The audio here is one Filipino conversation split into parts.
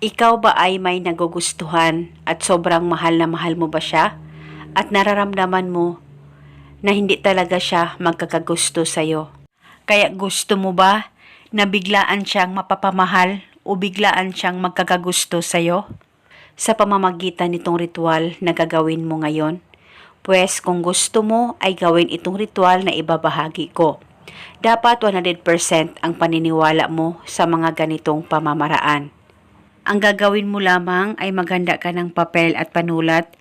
Ikaw ba ay may nagugustuhan at sobrang mahal na mahal mo ba siya? At nararamdaman mo na hindi talaga siya magkakagusto sa'yo. Kaya gusto mo ba na biglaan siyang mapapamahal o biglaan siyang magkakagusto sa'yo? Sa pamamagitan nitong ritual na gagawin mo ngayon? Pwes kung gusto mo ay gawin itong ritual na ibabahagi ko. Dapat 100% ang paniniwala mo sa mga ganitong pamamaraan. Ang gagawin mo lamang ay maganda ka ng papel at panulat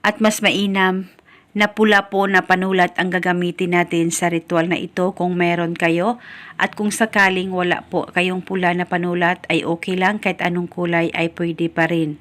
at mas mainam na pula po na panulat ang gagamitin natin sa ritual na ito kung meron kayo at kung sakaling wala po kayong pula na panulat ay okay lang kahit anong kulay ay pwede pa rin.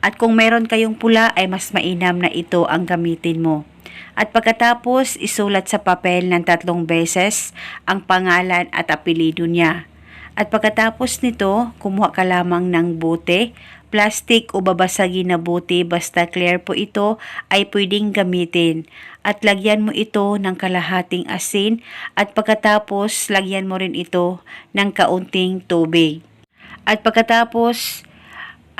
At kung meron kayong pula ay mas mainam na ito ang gamitin mo. At pagkatapos isulat sa papel ng tatlong beses ang pangalan at apelido niya. At pagkatapos nito, kumuha ka lamang ng bote, plastic o babasagin na bote basta clear po ito ay pwedeng gamitin. At lagyan mo ito ng kalahating asin at pagkatapos lagyan mo rin ito ng kaunting tubig. At pagkatapos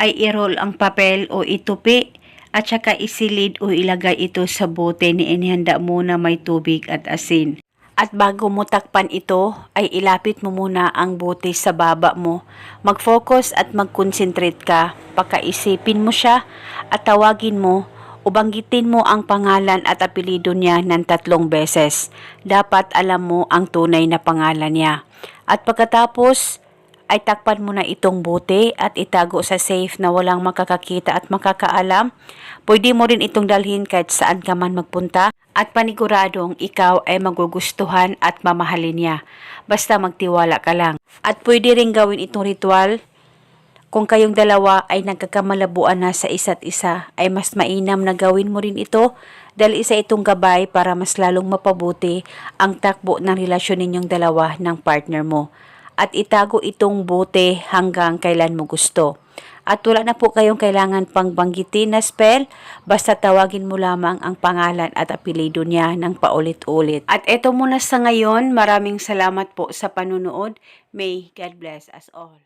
ay i-roll ang papel o itupi at saka isilid o ilagay ito sa bote ni inihanda mo na may tubig at asin. At bago mo takpan ito, ay ilapit mo muna ang bote sa baba mo. Mag-focus at mag-concentrate ka. Pakaisipin mo siya at tawagin mo o banggitin mo ang pangalan at apelido niya ng tatlong beses. Dapat alam mo ang tunay na pangalan niya. At pagkatapos, ay takpan mo na itong bote at itago sa safe na walang makakakita at makakaalam. Pwede mo rin itong dalhin kahit saan ka man magpunta at paniguradong ikaw ay magugustuhan at mamahalin niya. Basta magtiwala ka lang. At pwede rin gawin itong ritual kung kayong dalawa ay nagkakamalabuan na sa isa't isa, ay mas mainam na gawin mo rin ito dahil isa itong gabay para mas lalong mapabuti ang takbo ng relasyon ninyong dalawa ng partner mo. At itago itong bote hanggang kailan mo gusto. At wala na po kayong kailangan pang banggitin na spell, basta tawagin mo lamang ang pangalan at apelido niya ng paulit-ulit. At eto muna sa ngayon, maraming salamat po sa panunood. May God bless us all.